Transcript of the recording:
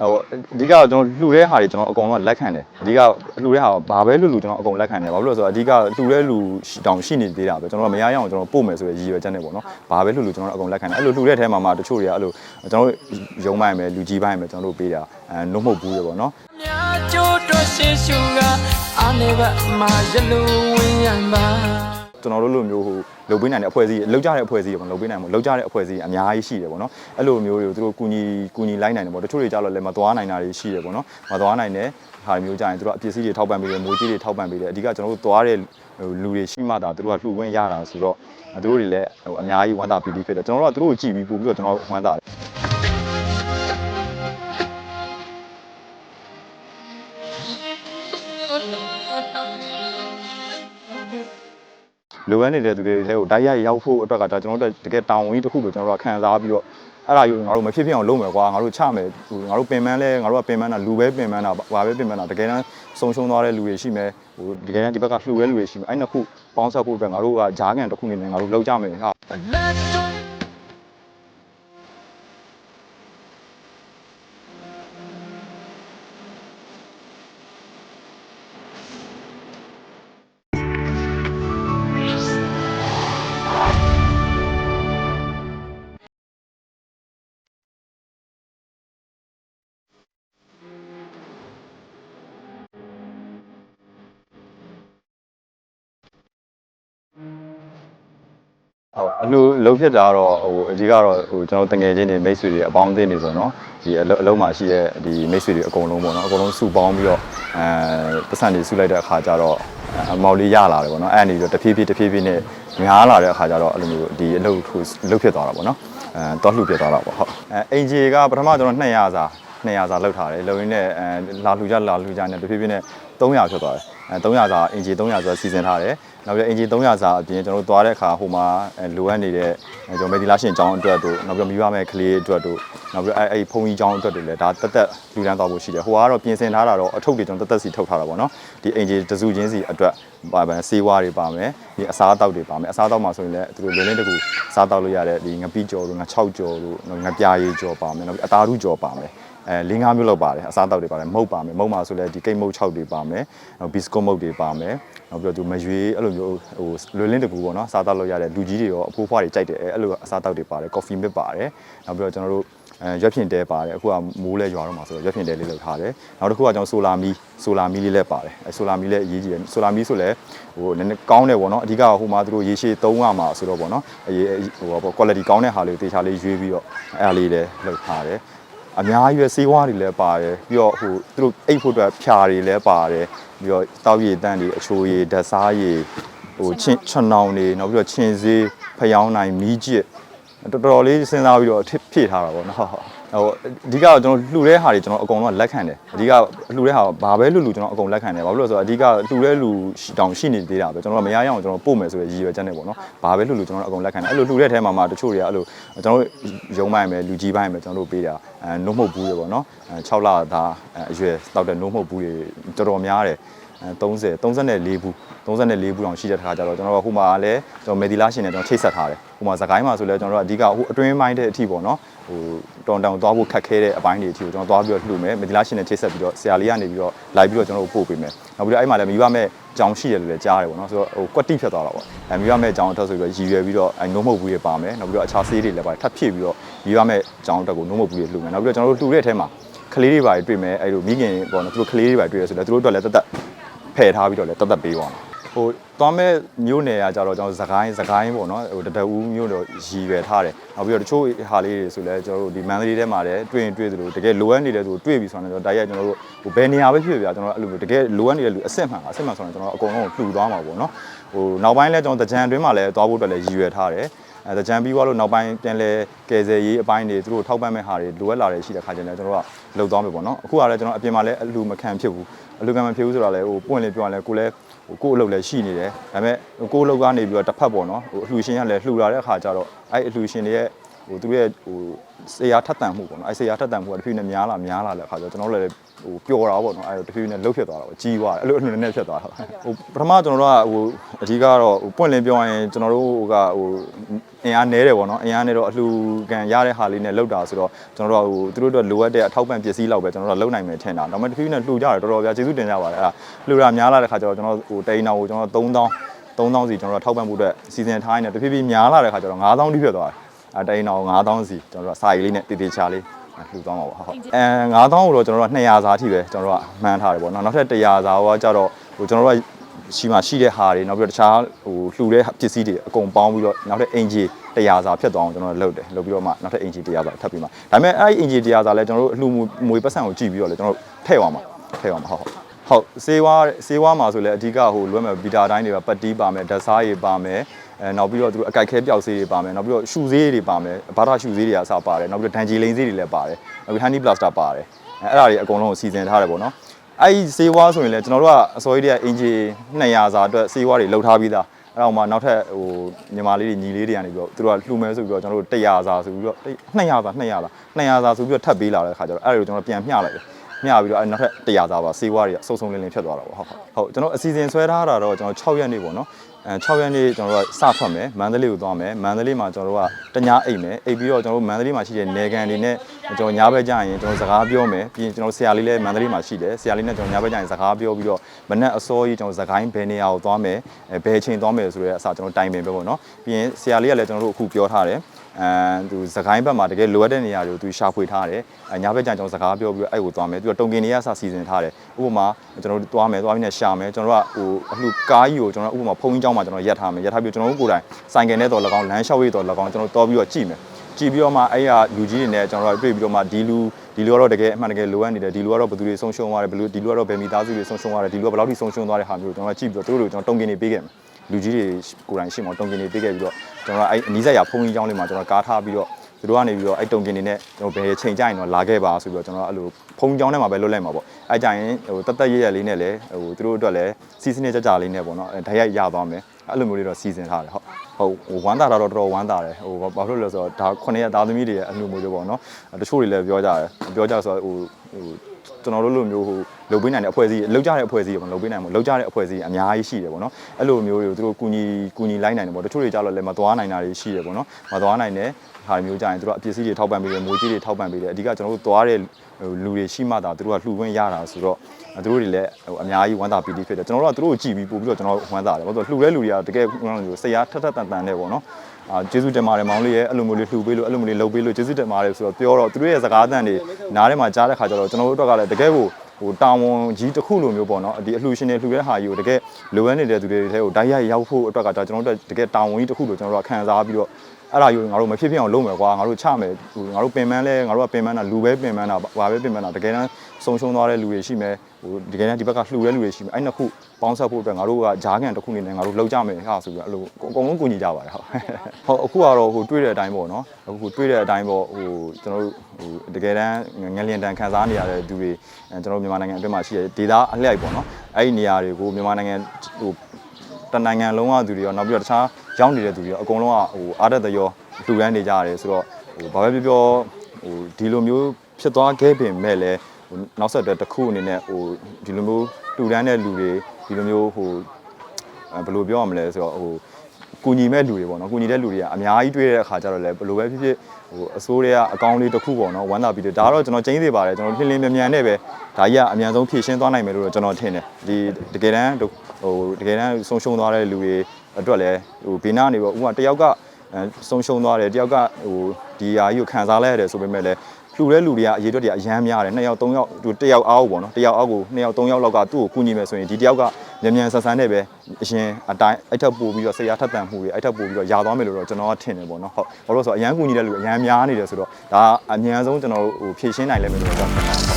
ဟိုအဓိကကျွန်တော်လှူတဲ့ဟာတွေကျွန်တော်အကုန်လုံးလက်ခံတယ်အဓိကလှူတဲ့ဟာဘာပဲလှူလှူကျွန်တော်အကုန်လက်ခံတယ်ဘာလို့လဲဆိုတော့အဓိကလှူတဲ့လူတောင်ရှိနေသေးတာပဲကျွန်တော်မရရအောင်ကျွန်တော်ပို့မယ်ဆိုရည်ရွယ်ချက်နဲ့ပေါ့နော်ဘာပဲလှူလှူကျွန်တော်အကုန်လက်ခံတယ်အဲ့လိုလှူတဲ့ထဲမှာမှတချို့တွေကအဲ့လိုကျွန်တော်ရုံးပိုင်းမယ်လူကြီးပိုင်းမယ်ကျွန်တော်တို့ပေးတာအဲနှုတ်မှုတ်ဘူးရပေါ့နော်များကျိုးတော့ရှေ့ရှုကအာနေဘမှာရလူဝင်ရပါ ကျွန်တော်တို့လိုမျိုးဟိုလုပ်ပေးနိုင်တဲ့အဖွဲ့အစည်းလောက်ကြတဲ့အဖွဲ့အစည်းပေါ့လုပ်ပေးနိုင်မို့လောက်ကြတဲ့အဖွဲ့အစည်းအများကြီးရှိတယ်ပေါ့နော်အဲ့လိုမျိုးတွေကိုသူတို့ကူညီကူညီလိုက်နိုင်တယ်ပေါ့တချို့တွေကြတော့လည်းမသွားနိုင်တာတွေရှိတယ်ပေါ့နော်မသွားနိုင်တဲ့ဟာမျိုးကြရင်သူတို့အပစ္စည်းတွေထောက်ပံ့ပေးတယ်မိုးကြီးတွေထောက်ပံ့ပေးတယ်အဓိကကျွန်တော်တို့သွားတဲ့ဟိုလူတွေရှိမှသာသူတို့ကလှူခွင့်ရတာဆိုတော့သူတို့တွေလည်းဟိုအများကြီးဝမ်းသာပီတိဖြစ်တယ်ကျွန်တော်တို့ကသူတို့ကိုကြည့်ပြီးပို့ပြီးတော့ကျွန်တော်ဝမ်းသာတယ် လိုအပ်နေတဲ့သူတွေလည်းဟိုတိုက်ရိုက်ရောက်ဖို့အတွက်ကဒါကျွန်တော်တို့တကယ်တောင်းဝင်တစ်ခုကိုကျွန်တော်တို့ကခံစားပြီးတော့အဲ့ဒါယူငါတို့မဖြစ်ဖြစ်အောင်လုပ်မယ်ကွာငါတို့ချမယ်ဟိုငါတို့ပင်ပန်းလဲငါတို့ကပင်ပန်းတာလူပဲပင်ပန်းတာဘာပဲပင်ပန်းတာတကယ်တမ်းဆုံရှုံသွားတဲ့လူတွေရှိမယ်ဟိုတကယ်တမ်းဒီဘက်ကလှူတဲ့လူတွေရှိမယ်အဲ့နှစ်ခုပေါင်းစပ်ဖို့အတွက်ငါတို့ကဂျားကန်တစ်ခုနေနဲ့ငါတို့လုပ်ကြမယ်ဟာ ဟုတ်အလူလုံးဖြစ်တာကတော့ဟိုအကြီးကတော့ဟိုကျွန်တော်တငယ်ချင်းတွေမိတ်ဆွေတွေအပေါင်းအသင်းတွေဆိုတော့နော်ဒီအလုံးအလုံးမှာရှိတဲ့ဒီမိတ်ဆွေတွေအကုန်လုံးပေါ့နော်အကုန်လုံးစုပေါင်းပြီးတော့အဲပတ်စံတွေစုလိုက်တဲ့အခါကျတော့အမော်လေးရလာတယ်ပေါ့နော်အဲ့အနေပြီးတော့တဖြည်းဖြည်းတဖြည်းဖြည်းနဲ့များလာတဲ့အခါကျတော့အဲ့လိုမျိုးဒီအလုပ်ထိုးအလုပ်ဖြစ်သွားတာပေါ့နော်အဲတော့လှုပ်ဖြစ်သွားတာပေါ့ဟုတ်အဲအင်ဂျီကပထမကျွန်တော်200စာ 200စာလောက်ထားတယ်လုံရင်းနဲ့အဲလာလှူကြလာလှူကြနဲ့တဖြည်းဖြည်းနဲ့300ဖြစ်သွားတယ်အဲ300စာအင်ဂျီ300ဆိုစီစဉ်ထားတယ်နောက်ပြီးအင်ဂျီ300စာအပြင်ကျွန်တော်တို့သွားတဲ့အခါဟိုမှာလိုအပ်နေတဲ့ကျွန်တော်မေဒီလာရှင်ကျောင်းအတွက်တို့နောက်ပြီးမိဘမဲ့ကလေးအတွက်တို့နောက်ပြီးအဲအဲဖုန်းကြီးကျောင်းအတွက်တို့လည်းဒါတက်တက်လူတန်းသွားဖို့ရှိတယ်ဟိုကတော့ပြင်ဆင်ထားတာတော့အထုပ်တွေကျွန်တော်တက်တက်စီထုတ်ထားတာပေါ့နော်ဒီအင်ဂျီတစုချင်းစီအတွက်ပါပါစေးဝါးတွေပါမယ်ဒီအစားအသောက်တွေပါမယ်အစားအသောက်မှာဆိုရင်လည်းသူတို့လွယ်လင်းတကူစားတောက်လို့ရတဲ့ဒီငပိကြော်တို့င6ကြော်တို့ငပြားရည်ကြော်ပါမယ်နောက်ပြီးအသားဓုကြော်ပါမယ် အဲ၄၅မျိုးလောက်ပါတယ်အစားအသောက်တွေပါတယ်မုတ်ပါမယ်မုတ်မှာဆိုလဲဒီကိတ်မုတ်6တွေပါမယ်နောက်ဘီစကွတ်မုတ်တွေပါမယ်နောက်ပြီးတော့သူမရွေးအဲ့လိုမျိုးဟိုလွယ်လင်းတကူပေါ့နော်စားတောက်လို့ရတဲ့လူကြီးတွေရောအဖိုးဖွားတွေကြိုက်တယ်အဲအဲ့လိုအစားအသောက်တွေပါတယ်ကော်ဖီမစ်ပါတယ်နောက်ပြီးတော့ကျွန်တော်တို့အဲရွက်ဖြင့်တဲပါတယ်အခုကမိုးလဲရွာတော့မှာဆိုတော့ရွက်ဖြင့်တဲလေးလောက်ထားတယ်နောက်တစ်ခုကကျွန်တော်ဆိုလာမီဆိုလာမီလေးလည်းပါတယ်အဲဆိုလာမီလည်းအရေးကြီးတယ်ဆိုလာမီဆိုလဲဟိုနည်းနည်းကောင်းတယ်ပေါ့နော်အဓိကဟိုမှာသူတို့ရေရှည်သုံးရမှာဆိုတော့ပေါ့နော်အရေးဟိုပေါ့ quality ကောင်းတဲ့ဟာလေးကိုတေချာလေးရွေးပြီးတော့အဲ့ဒါလေးလည်းလောက်ထားတယ် အများကြီးပဲစေးဝါးတွေလည်းပါတယ်ပြီးတော့ဟိုသူတို့အိတ်ဖို့အတွက်ဖြာတွေလည်းပါတယ်ပြီးတော့တောက်ရည်တန်းတွေအချိုရည်ဓာတ်စားရည်ဟိုချင်းချွန်နောင်တွေနောက်ပြီးတော့ချင်းစေးဖျောင်းနိုင်မီးကျစ်တော်တော်လေးစဉ်းစားပြီးတော့အထစ်ဖြည့်ထားတာပေါ့နော် ဟုတ်ဟိုအဓိကတော့ကျွန်တော်လှူတဲ့ဟာတွေကျွန်တော်အကုန်လုံးလက်ခံတယ်အဓိကလှူတဲ့ဟာဘာပဲလှူလှူကျွန်တော်အကုန်လက်ခံတယ်ဘာလို့လဲဆိုတော့အဓိကလှူတဲ့လူတောင်ရှိနေသေးတာပဲကျွန်တော်မရရအောင်ကျွန်တော်ပို့မယ်ဆိုရည်ရွယ်ချက်နဲ့ပေါ့နော်ဘာပဲလှူလှူကျွန်တော်အကုန်လက်ခံတယ်အဲ့လိုလှူတဲ့ထဲမှာမှတချို့တွေကအဲ့လိုကျွန်တော်ရုံးပိုင်းမယ်လူကြီးပိုင်းမယ်ကျွန်တော်တို့ပေးတာအဲနှုတ်မှုတ်ဘူးတွေပေါ့နော်အဲ6လသားအရွယ်တောက်တဲ့နှုတ်မှုတ်ဘူးတွေတော်တော်များတယ်အဲ 30 34ဘူး34ဘူးတောင်ရှိတဲ့ခါကျတော့ကျွန်တော်တို့ဟိုမှာလည်းကျွန်တော်မေဒီလာရှင်နဲ့ကျွန်တော်ချိတ်ဆက်ထားတယ်ဟိုမှာစကိုင်းမှာဆိုလဲကျွန်တော်တို့အဓိကဟိုအတွင်းပိုင်းတဲ့အထိပေါ့နော်ဟိုတောင်တောင်သွားဖို့ခက်ခဲတဲ့အပိုင်းတွေအထိကိုကျွန်တော်သွားပြီးတော့လှူမယ်မေဒီလာရှင်နဲ့ချိတ်ဆက်ပြီးတော့ဆရာလေးကနေပြီးတော့လိုက်ပြီးတော့ကျွန်တော်တို့ပို့ပေးမယ်နောက်ပြီးတော့အဲ့မှာလည်းမိဘမဲ့ကြောင်ရှိတယ်လို့လည်းကြားတယ်ပေါ့နော်ဆိုတော့ဟိုကွက်တိဖြစ်သွားတာပေါ့အဲမိဘမဲ့ကြောင်အထက်ဆိုပြီးတော့ရည်ရွယ်ပြီးတော့အဲနှုံးမုတ်ဘူးတွေပါမယ်နောက်ပြီးတော့အခြားဆေးတွေလည်းပါတယ်ထပ်ဖြည့်ပြီးတော့မိဘမဲ့ကြောင်အတက်ကိုနှုံးမုတ်ဘူးတွေလှူမယ်နောက်ပြီးတော့ကျွန်တော်တို့လှူတဲ့အထဲမှာကလေးတွေပါတွေ့မယ်အဲ့လိုမိခင်ပေါ့နော်သူတို့ကလေးတွေပါတွေ့ရဆိုတော့သူတို့အတွက်လည်းတသက် ဖယ်ထားပြီးတော့လည်းတသက်ပေးပါမယ်ဟိုသွားမဲ့မျိုးနယ်ကကြတော့ကျွန်တော်စကိုင်းစကိုင်းပေါ့နော်ဟိုတတအူးမျိုးတော့ရည်ရွယ်ထားတယ်နောက်ပြီးတော့တချို့ဟာလေးတွေဆိုလဲကျွန်တော်တို့ဒီမန္တလေးထဲမှာလည်းတွေ့ရင်တွေ့သလိုတကယ်လိုအပ်နေတဲ့သူတွေ့ပြီဆိုတော့တိုက်ရိုက်ကျွန်တော်တို့ဟိုဘယ်နေရာပဲဖြစ်ဖြစ်ဗျာကျွန်တော်တို့အဲ့လိုတကယ်လိုအပ်နေတဲ့လူအစ်စ်မှန်အစ်စ်မှန်ဆိုတော့ကျွန်တော်အကုန်လုံးလှူသွားမှာပေါ့နော်ဟိုနောက်ပိုင်းလဲကျွန်တော်တကြံအတွင်းမှာလည်းသွားဖို့အတွက်လည်းရည်ရွယ်ထားတယ် အဲတကြံပြီးသွားလို့နောက်ပိုင်းပြန်လဲကယ်ဆယ်ရေးအပိုင်းတွေသူတို့ထောက်ပံ့မဲ့ဟာတွေလိုအပ်လာတယ်ရှိတဲ့ခါကျရင်ကျွန်တော်တို့ကလှုပ်သွားမယ်ပေါ့နော်အခုကလည်းကျွန်တော်အပြင်မှာလည်းအလူမခံဖြစ်ဘူးအလူကံမဖြစ်ဘူးဆိုတော့လေဟိုပွင့်လေပြောရလဲကိုလည်းဟိုကို့အလုပ်လည်းရှိနေတယ်ဒါပေမဲ့ကို့အလုပ်ကနေပြီးတော့တစ်ဖက်ပေါ့နော်ဟိုအလှူရှင်ကလည်းလှူလာတဲ့အခါကျတော့အဲ့အလှူရှင်တွေရဲ့ ဟဟိုသူတို့ရဲ့ဟိုဆေးရထက်တန်မှုပေါ့နော်အဲဆေးရထက်တန်မှုကတဖြည်းဖြည်းနဲ့များလာများလာတဲ့အခါကျတော့ကျွန်တော်တို့လည်းဟိုပျော်တာပေါ့နော်အဲတဖြည်းဖြည်းနဲ့လှုပ်ဖြစ်သွားတာပေါ့ကြီးသွားတယ်အဲ့လိုအနှွနဲ့ဖြစ်သွားတာဟိုပထမကျွန်တော်တို့ကဟိုအဓိကတော့ဟိုပွင့်လင်းပြောရရင်ကျွန်တော်တို့ကဟိုအင်အားနဲတယ်ပေါ့နော်အင်အားနဲတော့အလှူကန်ရတဲ့ဟာလေးနဲ့လှုပ်တာဆိုတော့ကျွန်တော်တို့ကဟိုသူတို့တို့လိုအပ်တဲ့အထောက်ပံ့ပစ္စည်းလောက်ပဲကျွန်တော်တို့ကလှုပ်နိုင်မယ်ထင်တာဒါပေမဲ့တဖြည်းဖြည်းနဲ့လှူကြတယ်တော်တော်ဗျာကျေးဇူးတင်ကြပါတယ်အဲ့ဒါလှူတာများလာတဲ့ခါကျတော့ကျွန်တော်ဟိုတိန်တော်ကိုကျွန်တော်3000 3000စီကျွန်တော်တို့ထောက်ပံ့ဖို့အတွက်စီစဉ်ထားနေတယ်တဖြည်းဖြည်းများလာတဲ့ခါကျတော့9000တိဖြစ်သွားတယ် အဲတိန်တော်9000စီကျွန်တော်တို့ကစာရီလေးနဲ့တည်တည်ချာလေးလှူသွားမှာပေါ့ဟုတ်အဲ9000ကိုတော့ကျွန်တော်တို့က200စာအထိပဲကျွန်တော်တို့ကမှန်းထားတယ်ပေါ့နော်နောက်ထပ်100စာကကြတော့ဟိုကျွန်တော်တို့ကရှိမှရှိတဲ့ဟာတွေနောက်ပြီးတော့တခြားဟိုလှူတဲ့ပစ္စည်းတွေအကုန်ပေါင်းပြီးတော့နောက်ထပ်အင်ဂျီ100စာဖြစ်သွားအောင်ကျွန်တော်တို့လုပ်တယ်လုပ်ပြီးတော့မှနောက်ထပ်အင်ဂျီ100စာထပ်ပြီးမှဒါပေမဲ့အဲ့ဒီအင်ဂျီ100စာလဲကျွန်တော်တို့အလှူမွေပတ်စံကိုကြည့်ပြီးတော့လဲကျွန်တော်တို့ထည့်အောင်ပါထည့်အောင်ပါဟုတ်ဟုတ်ဟုတ်စေးဝါးစေးဝါးမှာဆိုလဲအဓိကဟိုလွဲမဲ့ဗီတာတိုင်းတွေပါပတ်တီးပါမယ်ဓာတ်စားတွေပါမယ် အဲနောက်ပြီးတော့သူတို့အကြိုက်ခဲပျောက်ဆေးတွေပါမယ်နောက်ပြီးတော့ရှူဆေးတွေပါမယ်ဘာသာရှူဆေးတွေအစားပါတယ်နောက်ပြီးတော့ဒန်ဂျီလိန်ဆေးတွေလည်းပါတယ်နောက်ပြီးဟန်နီပလတ်စတာပါတယ်အဲအဲ့ဒါတွေအကုန်လုံးကိုစီစဉ်ထားတယ်ပေါ့နော်အဲ့ဒီစေးဝါးဆိုရင်လည်းကျွန်တော်တို့ကအစောကြီးတည်းကအင်ဂျီ200စာအတွက်စေးဝါးတွေလှုပ်ထားပြီးသားအဲ့တော့မှနောက်ထပ်ဟိုညီမလေးတွေညီလေးတွေကနေပြီးတော့သူတို့ကလှူမဲဆိုပြီးတော့ကျွန်တော်တို့100စာဆိုပြီးတော့200စာ200စာ200စာဆိုပြီးတော့ထပ်ပေးလာတဲ့ခါကျတော့အဲ့ဒါကိုကျွန်တော်ပြန်မျှလိုက်တယ် မျှပြီးတော့အဲ့နောက်ထပ်100စာပါစေးဝါးတွေကစုံစုံလင်းလင်းဖြစ်သွားတာပေါ့ဟုတ်ဟုတ်ဟုတ်ကျွန်တော်အစီအစဉ်ဆွဲထားတာတော့ကျွန်တော်6ရက်နေ့ပေါ့နော်အဲ6ရက်နေ့ကျွန်တော်တို့ကစထွက်မယ်မန္တလေးကိုသွားမယ်မန္တလေးမှာကျွန်တော်တို့ကတညအိတ်မယ်အိတ်ပြီးတော့ကျွန်တော်တို့မန္တလေးမှာရှိတဲ့နေကန်တွေနဲ့ကျွန်တော်ညာဘက်ကျရင်ကျွန်တော်စကားပြောမယ်ပြီးရင်ကျွန်တော်ဆရာလေးလည်းမန္တလေးမှာရှိတယ်ဆရာလေးနဲ့ကျွန်တော်ညာဘက်ကျရင်စကားပြောပြီးတော့မနက်အစောကြီးကျွန်တော်စကိုင်းဘယ်နေရာကိုသွားမယ်အဲဘယ်ချိန်သွားမယ်ဆိုတဲ့အစားကျွန်တော်တိုင်ပင်ပဲပေါ့နော်ပြီးရင်ဆရာလေးကလည်းကျွန်တော်တို့အခုပြောထားတယ် အဲသူစကိုင်းဘက်မှာတကယ်လိုအပ်တဲ့နေရာတွေကိုသူရှာဖွေထားတယ်အညာဘက်ကျရင်ကျွန်တော်စကားပြောပြီးတော့အဲ့ကိုသွားမယ်ပြီးတော့တုံကင်တွေကစစီစဉ်ထားတယ်ဥပမာကျွန်တော်တို့သွားမယ်သွားပြီးနဲ့ရှာမယ်ကျွန်တော်တို့ကဟိုအလှကားကြီးကိုကျွန်တော်ဥပမာဖုန်းကြီးကျောင်းမှာကျွန်တော်ရက်ထားမယ်ရက်ထားပြီးကျွန်တော်တို့ကိုယ်တိုင်ဆိုင်ကယ်နဲ့တော့၎င်းလမ်းလျှောက်ရေးတော့၎င်းကျွန်တော်တော်ပြီးတော့ကြည့်မယ်ကြည့်ပြီးတော့မှအဲ့ရလူကြီးတွေနဲ့ကျွန်တော်တို့တွေ့ပြီးတော့မှဒီလူဒီလူကတော့တကယ်အမှန်တကယ်လိုအပ်နေတယ်ဒီလူကတော့ဘယ်သူတွေဆုံးရှုံးသွားတယ်ဘယ်လူဒီလူကတော့ဘယ်မိသားစုတွေဆုံးရှုံးသွားတယ်ဒီလူကဘယ်လောက်ထိဆုံးရှုံးသွားတဲ့ဟာမျိုးကိုကျွန်တော်ကကြည့်ပြီးတော့သူတို့တွေကိုကျွန်တော်တုံကင်နေပေးခဲ့မယ် လူကြီးတွေကိုယ်တိုင်ရှင်းမတုံကင်နေပေးခဲ့ပြီးတော့ကျွန်တော်ကအဲ့အနီးစပ်ရာဖုန်းကြီးကျောင်းလေးမှာကျွန်တော်ကားထားပြီးတော့သူတို့ကနေပြီးတော့အဲ့တုံကင်နေနဲ့ကျွန်တော်ဘယ်ချိန်ကြရင်တော့လာခဲ့ပါဆိုပြီးတော့ကျွန်တော်အဲ့လိုဖုန်းကျောင်းထဲမှာပဲလွတ်လိုက်မှာပေါ့အဲ့ကြရင်ဟိုတတ်တက်ရရလေးနဲ့လည်းဟိုသူတို့အတွက်လည်းစီစဉ်နေကြကြလေးနဲ့ပေါ့နော်ဓာတ်ရိုက်ရသွားမယ်အဲ့လိုမျိုးလေးတော့စီစဉ်ထားတယ်ဟုတ်ဟုတ်ဟိုဝမ်းသာတာတော့တော်တော်ဝမ်းသာတယ်ဟိုဘာဖြစ်လို့လဲဆိုတော့ဒါခုနှစ်ရက်သားသမီးတွေရဲ့အမှုမျိုးတွေပေါ့နော်တချို့တွေလည်းပြောကြတယ်ပြောကြဆိုတော့ဟိုဟိုကျွန်တော်တို့လိုမျိုးဟို လုံပေးနိုင်တဲ့အဖွဲ့အစည်းလုံကြတဲ့အဖွဲ့အစည်းပေါ့လုံပေးနိုင်မို့လုံကြတဲ့အဖွဲ့အစည်းအများကြီးရှိတယ်ပေါ့နော်အဲ့လိုမျိုးတွေကိုသူတို့ကူညီကူညီလိုက်နိုင်တယ်ပေါ့တချို့တွေကြတော့လည်းမသွားနိုင်တာတွေရှိတယ်ပေါ့နော်မသွားနိုင်တဲ့ဟာမျိုးကြရင်သူတို့အပစ္စည်းတွေထောက်ပံ့ပေးတယ်မိုးကြီးတွေထောက်ပံ့ပေးတယ်အဓိကကျွန်တော်တို့သွားတဲ့ဟိုလူတွေရှိမှသာသူတို့ကလှူခွင့်ရတာဆိုတော့သူတို့တွေလည်းဟိုအများကြီးဝမ်းသာပီတိဖြစ်တယ်ကျွန်တော်တို့ကသူတို့ကိုကြည့်ပြီးပို့ပြီးတော့ကျွန်တော်ဝမ်းသာတယ်ဘာလို့လဲဆိုတော့လှူတဲ့လူတွေကတကယ်ဟိုစိတ်အားထက်ထက်တန်တန်နဲ့ပေါ့နော်အာကျေးဇူးတင်ပါတယ်မောင်လေးရဲ့အဲ့လိုမျိုးလေးလှူပေးလို့အဲ့လိုမျိုးလေးလုပ်ပေးလို့ကျေးဇူးတင်ပါတယ်ဆိုတော့ပြောတော့သူတို့ရဲ့စကားအသံတွေနားထဲမှာကြားတဲ့ခါကျတော့ကျွန်တော်တို့အတွက်ကလည်းတကယ်ကို ဟိုတာဝန်ကြီးတစ်ခုလိုမျိုးပေါ့နော်ဒီအလှူရှင်တွေလှူတဲ့ဟာကြီးကိုတကယ်လိုအပ်နေတဲ့သူတွေထဲကိုဓာတ်ရိုက်ရောက်ဖို့အတွက်ကကျွန်တော်တို့တကယ်တာဝန်ကြီးတစ်ခုလိုကျွန်တော်တို့ခံစားပြီးတော့အဲ့ဒါယူငါတို့မဖြစ်ဖြစ်အောင်လုပ်မယ်ကွာငါတို့ချမယ်ဟိုငါတို့ပင်ပန်းလဲငါတို့ကပင်ပန်းတာလူပဲပင်ပန်းတာဘာပဲပင်ပန်းတာတကယ်တမ်းဆုံးရှုံးသွားတဲ့လူတွေရှိမယ် ဟိုတကယ်တမ်းဒီဘက်ကလှူတဲ့လူတွေရှိမယ်အဲ့နှစ်ခုပေါင်းဆက်ဖို့အတွက်ငါတို့ကဂျားကန်တစ်ခုနေနဲ့ငါတို့လှုပ်ကြမယ်ဟာဆိုပြီးအဲ့လိုအကုန်လုံးကူညီကြပါတယ်ဟုတ်ဟုတ်အခုကတော့ဟိုတွေ့တဲ့အတိုင်းပေါ့နော်အခုတွေ့တဲ့အတိုင်းပေါ့ဟိုကျွန်တော်တို့ဟိုတကယ်တမ်းငလျင်တန်ခံစားနေရတဲ့သူတွေအဲကျွန်တော်တို့မြန်မာနိုင်ငံအတွင်းမှာရှိတဲ့ဒေသအလျက်ပေါ့နော်အဲ့ဒီနေရာတွေကိုမြန်မာနိုင်ငံဟိုတနိုင်ငံလုံးကသူတွေရောနောက်ပြီးတော့တခြားရောက်နေတဲ့သူတွေရောအကုန်လုံးကဟိုအားတက်တရောလူရန်နေကြရတယ်ဆိုတော့ဟိုဘာပဲပြောပြောဟိုဒီလိုမျိုးဖြစ်သွားခဲ့ပင်မဲ့လည်း ဟိုနောက်ဆက်တွဲတစ်ခုအနေနဲ့ဟိုဒီလိုမျိုးလူရန်တဲ့လူတွေဒီလိုမျိုးဟိုအဲဘယ်လိုပြောရမလဲဆိုတော့ဟိုကူညီမဲ့လူတွေပေါ့နော်ကူညီတဲ့လူတွေကအများကြီးတွေ့တဲ့အခါကျတော့လည်းဘယ်လိုပဲဖြစ်ဖြစ်ဟိုအစိုးရကအကောင့်လေးတစ်ခုပေါ့နော်ဝမ်းသာပြီးတော့ဒါကတော့ကျွန်တော်ကျင်းသေးပါတယ်ကျွန်တော်ဖြင်းလင်းမြန်မြန်နဲ့ပဲဒါကြီးကအမြန်ဆုံးဖြည့်ရှင်းသွားနိုင်မယ်လို့တော့ကျွန်တော်ထင်တယ်ဒီတကယ်တမ်းဟိုတကယ်တမ်းဆုံးရှုံးသွားတဲ့လူတွေအတွက်လည်းဟိုဘေးနားနေပေါ့ဥပမာတယောက်ကအဲဆုံးရှုံးသွားတယ်တယောက်ကဟိုဒီဟာကြီးကိုခံစားလိုက်ရတယ်ဆိုပေမဲ့လည်း လှူတဲ့လူတွေကအရေးအတွက်တွေအရမ်းများတယ်နှစ်ယောက်သုံးယောက်သူတစ်ယောက်အားကိုပေါ့နော်တစ်ယောက်အားကိုနှစ်ယောက်သုံးယောက်လောက်ကသူ့ကိုကူညီမယ်ဆိုရင်ဒီတစ်ယောက်ကမြန်မြန်ဆန်ဆန်နဲ့ပဲအရင်အတိုင်းအဲ့ထက်ပို့ပြီးတော့ဆရာထက်တန်မှုတွေအဲ့ထက်ပို့ပြီးတော့ຢာသွားမယ်လို့တော့ကျွန်တော်ကထင်တယ်ပေါ့နော်ဟုတ်ဘာလို့လဲဆိုတော့အရန်ကူညီတဲ့လူအရန်များနေတယ်ဆိုတော့ဒါအမြန်ဆုံးကျွန်တော်တို့ဟိုဖြည့်ရှင်းနိုင်လိမ့်မယ်လို့ကျွန်တော်ထင်ပါတယ်